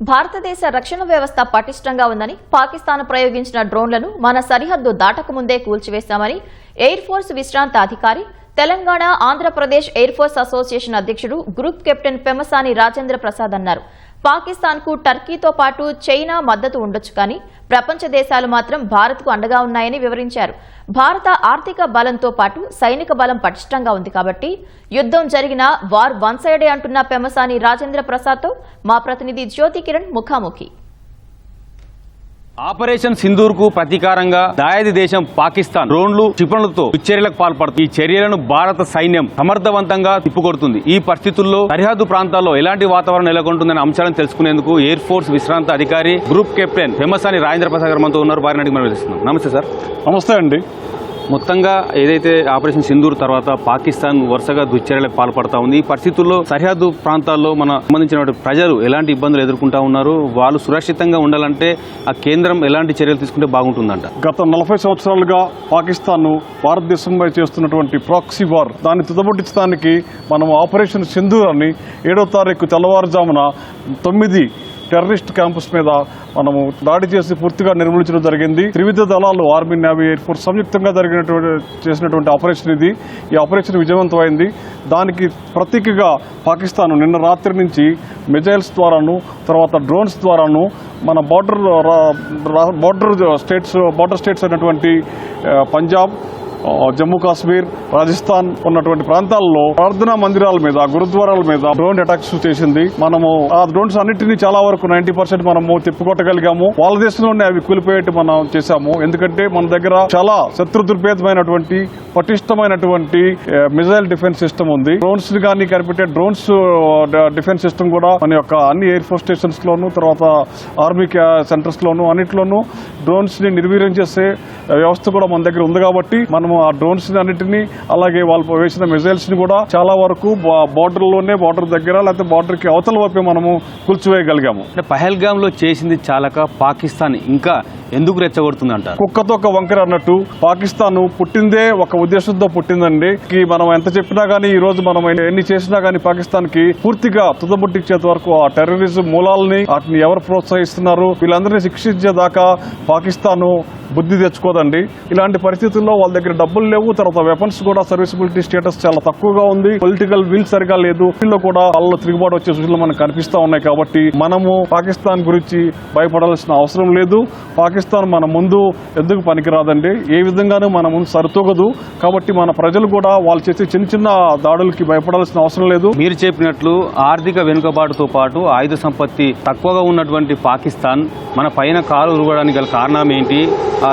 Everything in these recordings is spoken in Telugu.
భారతదేశ రక్షణ వ్యవస్థ పటిష్టంగా ఉందని పాకిస్తాన్ ప్రయోగించిన డ్రోన్లను మన సరిహద్దు దాటకముందే కూల్చివేశామని ఎయిర్ ఫోర్స్ విశ్రాంత అధికారి Telangana Andhra Pradesh air force association అధ్యక్షుడు గ్రూప్ కెప్టెన్ పెమసాని రాజేంద్ర ప్రసాద్ అన్నారు. పాకిస్తాన్కు టర్కీతో పాటు చైనా మద్దతు ఉండొచ్చు కానీ ప్రపంచ దేశాలు మాత్రం భారత్కు అండగా ఉన్నాయని వివరించారు. భారత ఆర్థిక బలంతో పాటు సైనిక బలం పటిష్టంగా ఉంది కాబట్టి యుద్దం జరిగిన వార్ వన్ సైడే అంటున్న పెమసాని రాజేంద్ర ప్రసాద్తో మా ప్రతినిధి జ్యోతి కిరణ్ ముఖాముఖి. ఆపరేషన్ సింధూర్కు ప్రతీకారంగా దాయాది దేశం పాకిస్తాన్ డ్రోన్లు క్షిపణులతో చర్యలకు పాల్పడుతుంది ఈ చర్యలను భారత సైన్యం సమర్థవంతంగా తిప్పుకొడుతుంది. ఈ పరిస్థితుల్లో సరిహద్దు ప్రాంతాల్లో ఎలాంటి వాతావరణం నెలకొంటుందనే అంశాలను తెలుసుకునేందుకు ఎయిర్ ఫోర్స్ విశ్రాంత అధికారి గ్రూప్ కెప్టెన్ ఫెమసాని రాజేంద్ర ప్రసాద్ గారు మనతో ఉన్నారు. వారిని అడిగి మనం తెలుస్తున్నాం నమస్తే సార్. నమస్తే అండి. మొత్తంగా ఏదైతే ఆపరేషన్ సింధూర్ తర్వాత పాకిస్తాన్ వరుసగా దుశ్చర్యలకు పాల్పడతా ఉంది ఈ పరిస్థితుల్లో సరిహద్దు ప్రాంతాల్లో మన సంబంధించిన ప్రజలు ఎలాంటి ఇబ్బందులు ఎదుర్కొంటా ఉన్నారు వాళ్ళు సురక్షితంగా ఉండాలంటే ఆ కేంద్రం ఎలాంటి చర్యలు తీసుకుంటే బాగుంటుందంట. గత నలభై సంవత్సరాలుగా పాకిస్తాన్ భారతదేశంపై చేస్తున్నటువంటి ప్రాక్సీ వార్ దాన్ని తుదముట్టించడానికి మనం ఆపరేషన్ సింధూర్ అని ఏడో తారీఖు తెల్లవారుజామున తొమ్మిది టెర్రరిస్ట్ క్యాంపస్ మీద మనము దాడి చేసి పూర్తిగా నిర్మూలించడం జరిగింది. త్రివిధ దళాలు ఆర్మీ నేవీ ఎయిర్ ఫోర్స్ సంయుక్తంగా జరిగినటువంటి చేసినటువంటి ఆపరేషన్ ఇది. ఈ ఆపరేషన్ విజయవంతమైంది. దానికి ప్రతీకగా పాకిస్తాన్ నిన్న రాత్రి నుంచి మిజైల్స్ ద్వారాను తర్వాత డ్రోన్స్ ద్వారాను మన border border states border states అయినటువంటి పంజాబ్ జమ్మూ కాశ్మీర్ రాజస్థాన్ ఉన్నటువంటి ప్రాంతాల్లో ప్రార్థనా మందిరాల మీద గురుద్వారాల మీద డ్రోన్ అటాక్స్ చేసింది. మనము ఆ డ్రోన్స్ అన్నింటిని చాలా వరకు నైన్టీ పర్సెంట్ మనము తిప్పుకొట్టగలిగాము. వాళ్ళ దేశంలోనే అవి కూలిపోయేట్టు మనం చేశాము. ఎందుకంటే మన దగ్గర చాలా శత్రు దుర్భేదమైనటువంటి పటిష్టమైనటువంటి మిజైల్ డిఫెన్స్ సిస్టమ్ ఉంది. డ్రోన్స్ కానీ కనిపెట్టే డ్రోన్స్ డిఫెన్స్ సిస్టమ్ కూడా మన యొక్క అన్ని ఎయిర్ ఫోర్స్ స్టేషన్స్ లోను తర్వాత ఆర్మీ సెంటర్స్ లోను అన్నిట్లోనూ డ్రోన్స్ని నిర్వీర్యం చేసే వ్యవస్థ కూడా మన దగ్గర ఉంది కాబట్టి మనం మనము ఆ డ్రోన్స్ అన్నిటిని అలాగే వాళ్ళు వేసిన మిజైల్స్ని కూడా చాలా వరకు బార్డర్లోనే బార్డర్ దగ్గర లేకపోతే బార్డర్కి అవతల వైపు మనము కూల్చివేయగలిగాము. అంటే పహల్గామ్లో చేసింది చాలక పాకిస్తాన్ ఇంకా ఎందుకు రెచ్చగొడుతుంది అంటారు కుక్కతో ఒక వంకర అన్నట్టు పాకిస్తాన్ పుట్టిందే ఒక ఉద్దేశంతో పుట్టిందండి. కి మనం ఎంత చెప్పినా గానీ ఈ రోజు మనం ఎన్ని చేసినా గానీ పాకిస్తాన్కి పూర్తిగా తుదబుట్టించేంత వరకు ఆ టెర్రరిజం మూలాలని వాటిని ఎవరు ప్రోత్సహిస్తున్నారు? వీళ్ళందరినీ శిక్షించేదాకా పాకిస్తాన్ బుద్ధి తెచ్చుకోదండి. ఇలాంటి పరిస్థితుల్లో వాళ్ళ దగ్గర డబ్బులు లేవు. తర్వాత వెపన్స్ కూడా సర్వీసబిలిటీ స్టేటస్ చాలా తక్కువగా ఉంది. పొలిటికల్ విల్ సరిగా లేదు. వీళ్ళు కూడా వాళ్ళ తిరుగుబాటు వచ్చే సూచనలు మనకు కనిపిస్తా ఉన్నాయి కాబట్టి మనము పాకిస్తాన్ గురించి భయపడాల్సిన అవసరం లేదు. పాకిస్తాన్ మన ముందు ఎందుకు పనికిరాదండి? ఏ విధంగానూ మన ముందు సరితూగదు. కాబట్టి మన ప్రజలు కూడా వాళ్ళు చేసే చిన్న చిన్న దాడులకి భయపడాల్సిన అవసరం లేదు. మీరు చెప్పినట్లు ఆర్థిక వెనుకబాటుతో పాటు ఆయుధ సంపత్తి తక్కువగా ఉన్నటువంటి పాకిస్తాన్ మన పైన కాలు ఉరగడానికి గల కారణం ఏంటి?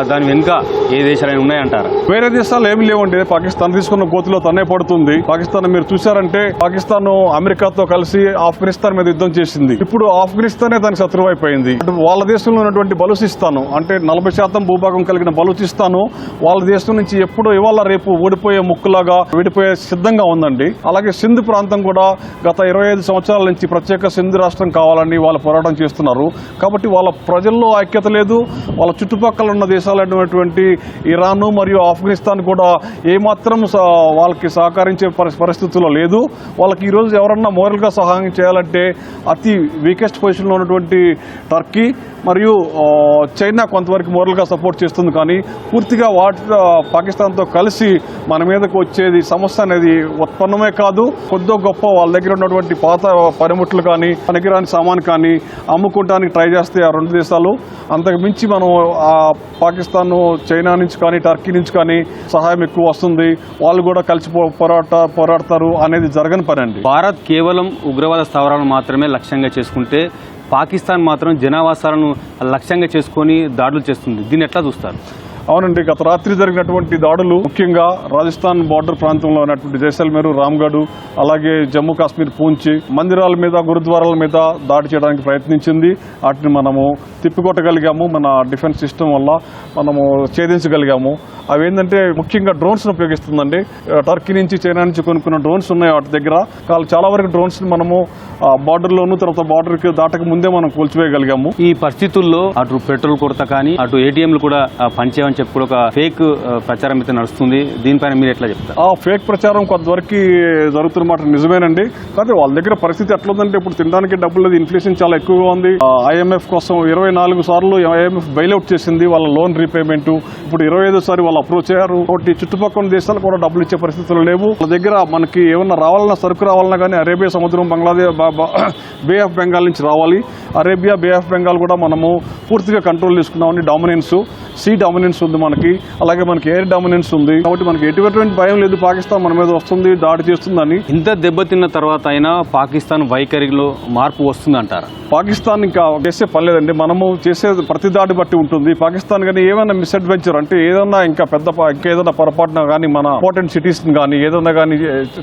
దాని వెనుక ఏ దేశాలైనా ఉన్నాయంటారా? వేరే దేశాలు ఏమి లేవండి. పాకిస్తాన్ తీసుకున్న గోతిలో తనే పడుతుంది. పాకిస్తాన్ మీరు చూసారంటే పాకిస్తాన్ అమెరికాతో కలిసి ఆఫ్ఘనిస్తాన్ మీద యుద్ధం చేసింది. ఇప్పుడు ఆఫ్ఘనిస్తానే దానికి శత్రువు అయిపోయింది. వాళ్ళ దేశంలో ఉన్నటువంటి బలూచిస్తాను అంటే నలభై శాతం భూభాగం కలిగిన బలూచిస్తాను వాళ్ళ దేశం నుంచి ఎప్పుడో ఇవాళ రేపు ఓడిపోయే ముక్కులాగా విడిపోయే సిద్ధంగా ఉందండి. అలాగే సింధు ప్రాంతం కూడా గత ఇరవై ఐదు సంవత్సరాల నుంచి ప్రత్యేక సింధు రాష్ట్రం కావాలని వాళ్ళు పోరాటం చేస్తున్నారు. కాబట్టి వాళ్ళ ప్రజల్లో ఐక్యత లేదు. వాళ్ళ చుట్టుపక్కల ఉన్న దేశాలైనటువంటి ఇరాన్ మరియు ఆఫ్ఘనిస్తాన్ కూడా ఏమాత్రం స- వాళ్ళకి సహకరించే పరిస్థితుల్లో లేదు. వాళ్ళకి ఈరోజు ఎవరన్నా మోరల్గా సహాయం చేయాలంటే అతి వీకెస్ట్ పొజిషన్లో ఉన్నటువంటి టర్కీ మరియు చైనా కొంతవరకు మోరల్గా సపోర్ట్ చేస్తుంది. కానీ పూర్తిగా వాటి పాకిస్తాన్తో కలిసి మన మీదకు వచ్చేది సమస్య అనేది ఉత్పన్నమే కాదు. కొద్దో గొప్ప వాళ్ళ దగ్గర ఉన్నటువంటి పాత పనిముట్లు కానీ పనికిరాని సామాన్ కానీ అమ్ముకోవడానికి ట్రై చేస్తే ఆ రెండు దేశాలు. అంతకు మించి మనం ఆ పాకిస్తాన్ చైనా నుంచి కానీ టర్కీ నుంచి కానీ సహాయం ఎక్కువ వస్తుంది. వాళ్ళు కూడా కలిసి పో- పోరాట పోరాడతారు అనేది జరగని పని అండి. భారత్ కేవలం ఉగ్రవాద స్థావరాలను మాత్రమే లక్ష్యంగా చేసుకుంటే పాకిస్తాన్ మాత్రం జనావాసాలను లక్ష్యంగా చేసుకొని దాడులు చేస్తుంది. దీన్ని ఎట్లా చూస్తారు? అవునండి గత రాత్రి జరిగినటువంటి దాడులు ముఖ్యంగా రాజస్థాన్ బార్డర్ ప్రాంతంలో ఉన్నటువంటి జైసల్మేరు రామ్గఢ్ అలాగే జమ్మూ కాశ్మీర్ పూంచి మందిరాల మీద గురుద్వారాల మీద దాడి చేయడానికి ప్రయత్నించింది. వాటిని మనము తిప్పికొట్టగలిగాము. మన డిఫెన్స్ సిస్టమ్ వల్ల మనము ఛేదించగలిగాము. అవి ఏంటంటే ముఖ్యంగా డ్రోన్స్ ఉపయోగిస్తుందండి. టర్కీ నుంచి చైనా నుంచి కొనుక్కున్న డ్రోన్స్ ఉన్నాయి వాటి దగ్గర. వాళ్ళు చాలా వరకు డ్రోన్స్ మనము బార్డర్ లోను తర్వాత బార్డర్కి దాటక ముందే మనం కూల్చివేయగలిగాము. ఈ పరిస్థితుల్లో అటు పెట్రోల్ కొరత కానీ అటు ఏటీఎంలు కూడా పనిచేయమని చెప్పి కూడా ఒక ఫేక్ ప్రచారం అయితే నడుస్తుంది. దీనిపైన మీరు ఎట్లా చెప్తారు? ఆ ఫేక్ ప్రచారం కొంతవరకు జరుగుతున్న మాట నిజమేనండి. కానీ వాళ్ళ దగ్గర పరిస్థితి ఎట్లుందంటే ఇప్పుడు తినడానికి డబ్బులు లేదు ఇన్ఫ్లేషన్ చాలా ఎక్కువగా ఉంది. ఐఎంఎఫ్ కోసం ఇరవై నాలుగు సార్లు ఐఎంఎఫ్ బైల్అవుట్ చేసింది వాళ్ళ లోన్ రీపేమెంట్ ఇప్పుడు ఇరవై ఐదో సారి వాళ్ళు అప్రోచ్ అయ్యారు ఒకటి చుట్టుపక్కల దేశాలు కూడా డబ్బులు ఇచ్చే పరిస్థితులు లేవు. వాళ్ళ దగ్గర మనకి ఏమన్నా రావాలన్నా సరుకు రావాలన్నా కానీ అరేబియా సముద్రం బంగ్లాదేశ్ బా- ఆఫ్ బెంగాల్ నుంచి రావాలి. అరేబియా బే ఆఫ్ బెంగాల్ కూడా మనము పూర్తిగా కంట్రోల్ తీసుకున్నామని డామినెన్స్ సీ డామినెన్స్ ఉంది మనకి. అలాగే మనకి ఎయిర్ డామినెన్స్ ఉంది. కాబట్టి మనకి ఎటువంటి భయం లేదు. పాకిస్తాన్ మన మీద వస్తుంది దాడి చేస్తుందని. ఇంత దెబ్బతిన్న తర్వాత అయినా పాకిస్తాన్ వైఖరిలో మార్పు వస్తుందంటారా? పాకిస్తాన్ ఇంకా చేసే పని లేదండి. మనము చేసే ప్రతి దాడి బట్టి ఉంటుంది. పాకిస్తాన్ కానీ ఏమైనా మిస్అడ్వెంచర్ అంటే ఏదన్నా ఇంకా పెద్ద ఇంకేదైనా ఏదైనా పొరపాటున కానీ మన ఇంపార్టెంట్ సిటీస్ కానీ ఏదైనా కానీ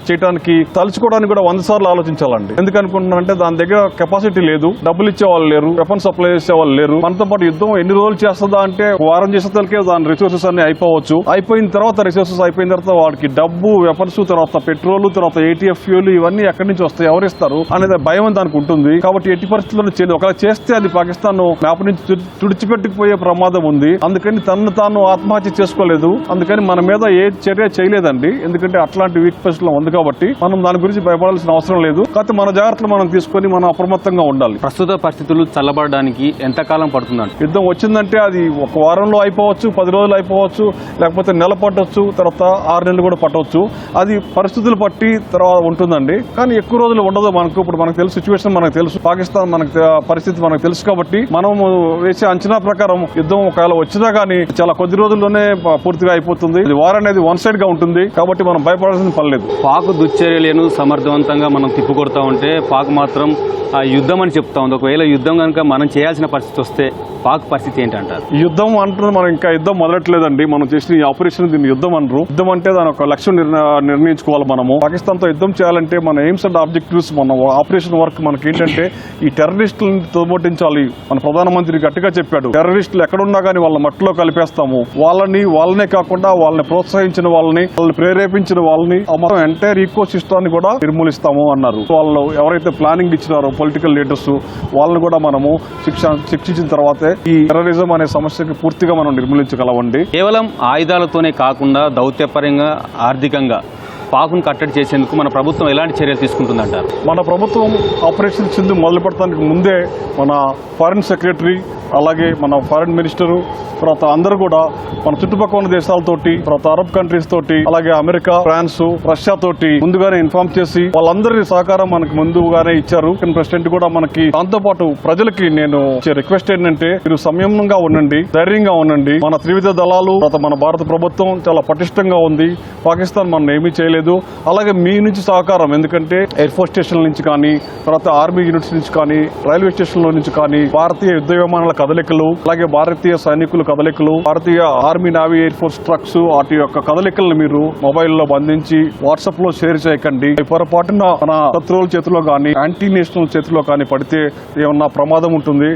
చేయడానికి తలుచుకోవడానికి కూడా వంద సార్లు ఆలోచించాలండి. ఎందుకు అనుకుంటున్నానంటే దాని దగ్గర కెపాసిటీ లేదు డబ్బులు ఇచ్చే వాళ్ళు లేరు వెపన్ సప్లై చేసే వాళ్ళు లేరు. మనతో పాటు యుద్ధం ఎన్ని రోజులు చేస్తుందా అంటే వారం చేసేదానికే దాని రిసోర్సెస్ అన్ని అయిపోవచ్చు. అయిపోయిన తర్వాత రిసోర్సెస్ అయిపోయిన తర్వాత వాడికి డబ్బు వెపన్స్ తర్వాత పెట్రోల్ తర్వాత ఏటీఎఫ్ ఫ్యూల్ ఇవన్నీ ఎక్కడి నుంచి వస్తాయి ఎవరు ఇస్తారు అనేది భయం దానికి ఉంటుంది. కాబట్టి ఎట్టి పరిస్థితుల్లో చేయదు. ఒకవేళ చేస్తే అది పాకిస్తాన్ మ్యాప్ నుంచి తుడిచిపెట్టుకుపోయే ప్రమాదం ఉంది. అందుకని తనను తాను ఆత్మహత్య చేసుకోలేదు. అందుకని మన మీద ఏ చర్య చేయలేదండి. ఎందుకంటే అట్లాంటి వీక్లో ఉంది కాబట్టి మనం దాని గురించి భయపడాల్సిన అవసరం లేదు. కాకపోతే మన జాగ్రత్తలు మనం తీసుకొని మనం అప్రమత్తంగా ఉండాలి. ప్రస్తుత పరిస్థితులు చల్లబడడానికి ఎంతకాలం పడుతుందంట యుద్ధం వచ్చిందంటే అది ఒక వారంలో అయిపోవచ్చు పది రోజులు అయిపోవచ్చు లేకపోతే నెల పట్టవచ్చు తర్వాత ఆరు నెలలు కూడా పట్టవచ్చు అది పరిస్థితులు పట్టి తర్వాత ఉంటుందండి. కానీ ఎక్కువ రోజులు ఉండదు మనకు. ఇప్పుడు మనకు తెలుసు సిచ్యువేషన్ మనకు తెలుసు. పాకిస్తాన్ మనకు పరిస్థితి మనకు తెలుసు కాబట్టి మనం వేసే అంచనా ప్రకారం యుద్ధం ఒకవేళ వచ్చినా కానీ చాలా కొద్ది రోజుల్లోనే పూర్తిగా అయిపోతుంది. ఇది వార్ అనేది వన్ సైడ్గా ఉంటుంది. కాబట్టి మనం భయపడాల్సిన పని లేదు. పాక్ దుశ్చర్యలను సమర్థవంతంగా మనం తిప్పుకొడతా ఉంటే పాక్ మాత్రం ఆ యుద్ధం అని చెప్తా ఉంది. ఒకవేళ యుద్ధం కనుక మనం చేయాల్సిన పరిస్థితి వస్తే పాక్ పరిస్థితి ఏంటంటారు? యుద్ధం అంటున్నది మనం ఇంకా యుద్ధం మొదలట్లేదండి. మనం చేసిన ఈ ఆపరేషన్ దీన్ని యుద్ధం అనరు. యుద్ధం అంటే దాని ఒక లక్ష్యం నిర్ణ- నిర్ణయించుకోవాలి మనము. పాకిస్తాన్తో యుద్ధం చేయాలంటే మన ఎయిమ్స్ అండ్ ఆబ్జెక్టివ్స్ మన ఆపరేషన్ వర్క్ మనకి ఏంటంటే ఈ టెర్రరిస్టులను తోబొట్టించాలి. మన ప్రధానమంత్రి గట్టిగా చెప్పాడు. టెర్రరిస్టులు ఎక్కడున్నా కానీ వాళ్ళ మట్టిలో కలిపేస్తాము. వాళ్ళని వాళ్ళనే కాకుండా వాళ్ళని ప్రోత్సహించిన వాళ్ళని వాళ్ళని ప్రేరేపించిన వాళ్ళని మొత్తం ఎంటైర్ ఈకో సిస్టాన్ని కూడా నిర్మూలిస్తాము అన్నారు. వాళ్ళు ఎవరైతే ప్లానింగ్ ఇచ్చినారో పొలిటికల్ లీడర్స్ వాళ్ళని కూడా మనము శిక్ష శిక్షించిన తర్వాతే ఈ టెర్రరిజం అనే సమస్యకి పూర్తిగా మనం నిర్మూలించగలవండి కేవలం ఆయుధాలతోనే కాకుండా దౌత్యపరంగా ఆర్థికంగా పాకును కట్టడి చేసేందుకు మన ప్రభుత్వం ఎలాంటి చర్యలు తీసుకుంటుందంటారు? మన ప్రభుత్వం ఆపరేషన్ సింధు మొదలు పెడతానికి ముందే మన ఫారిన్ సెక్రటరీ అలాగే మన ఫారిన్ మినిస్టరు తర్వాత అందరూ కూడా మన చుట్టుపక్కల ఉన్న దేశాలతోటి తర్వాత అరబ్ కంట్రీస్ తోటి అలాగే అమెరికా ఫ్రాన్స్ రష్యా తోటి ముందుగానే ఇన్ఫార్మ్ చేసి వాళ్ళందరి సహకారం మనకి ముందుగానే ఇచ్చారు. ప్రెసిడెంట్ కూడా మనకి దాంతో పాటు ప్రజలకి నేను రిక్వెస్ట్ ఏంటంటే మీరు సంయమనంగా ఉండండి ధైర్యంగా ఉండండి. మన త్రివిధ దళాలు తర్వాత మన భారత ప్రభుత్వం చాలా పటిష్టంగా ఉంది. పాకిస్తాన్ మనం ఏమీ చేయలేదు. అలాగే మీ నుంచి సహకారం ఎందుకంటే ఎయిర్ ఫోర్స్ స్టేషన్ నుంచి కానీ తర్వాత ఆర్మీ యూనిట్స్ నుంచి కానీ రైల్వే స్టేషన్ల నుంచి కానీ భారతీయ యుద్ధ విమానాల కదలికలు అలాగే భారతీయ సైనికుల కదలికలు భారతీయ army navy air force trucks వాటి యొక్క కదలికలను మీరు మొబైల్లో బంధించి వాట్సాప్లో షేర్ చేయకండి. పొరపాటున మన శత్రువుల చేతిలో కానీ యాంటీ నేషనల్ చేతిలో కానీ పడితే ఏమన్నా ప్రమాదం ఉంటుంది?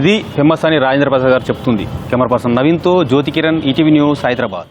ఇది ఫేమస్ అని రాజేంద్ర ప్రసాద్ గారు చెప్తుంది. కెమెరా పర్సన్ నవీన్తో జ్యోతి కిరణ్ ఈటీవీ న్యూస్ హైదరాబాద్.